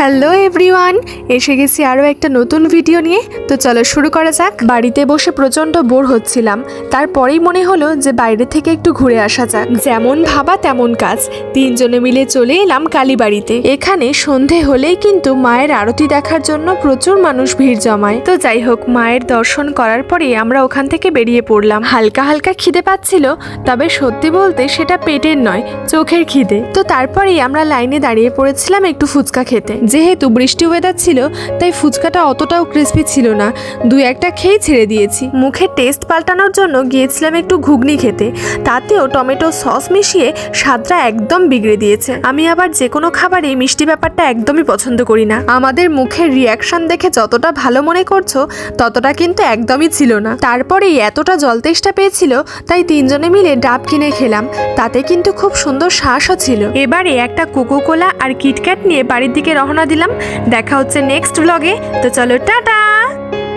Hello everyone, এসে গেছি আরও একটা নতুন ভিডিও নিয়ে। তো চলো শুরু করা যাক। বাড়িতে বসে প্রচণ্ড বোর হচ্ছিলাম। তারপরেই মনে হলো যে বাইরে থেকে একটু ঘুরে আসা যাক। যেমন ভাবা তেমন কাজ। তিনজনে মিলে চলে এলাম কালীবাড়িতে। এখানে সন্ধে হলেই কিন্তু মায়ের আরতি দেখার জন্য প্রচুর মানুষ ভিড় জমায়। তো যাই হোক, মায়ের দর্শন করার পরে আমরা ওখান থেকে বেরিয়ে পড়লাম। হালকা হালকা খিদে পাচ্ছিল, তবে সত্যি বলতে সেটা পেটের নয়, চোখের খিদে। তো তারপরেই আমরা লাইনে দাঁড়িয়ে পড়েছিলাম একটু ফুচকা খেতে। যেহেতু বৃষ্টি ওয়েদার ছিল, তাই ফুচকাটা অতটাও ক্রিস্পি ছিল না। দু একটা খেয়ে ছেড়ে দিয়েছি। মুখে টেস্ট পাল্টানোর জন্য গিয়েছিলাম একটু ঘুগনি খেতে। তাতেও টমেটো সস মিশিয়ে স্বাদটা একদম বিগড়ে দিয়েছে। আমি আবার যে কোনো খাবারে মিষ্টি ব্যাপারটা একদমই পছন্দ করি না। আমাদের মুখের রিয়াকশন দেখে যতটা ভালো মনে করছ, ততটা কিন্তু একদমই ছিল না। তারপরেই এতটা জল তেষ্টা পেয়েছিল, তাই তিনজনে মিলে ডাব কিনে খেলাম। তাতে কিন্তু খুব সুন্দর শ্বাসও ছিল। এবারে একটা কোকো কোলা আর কিটক্যাট নিয়ে বাড়ির দিকে রওনা দিলাম। দেখা হচ্ছে নেক্সট ব্লগে তো চলো টাটা!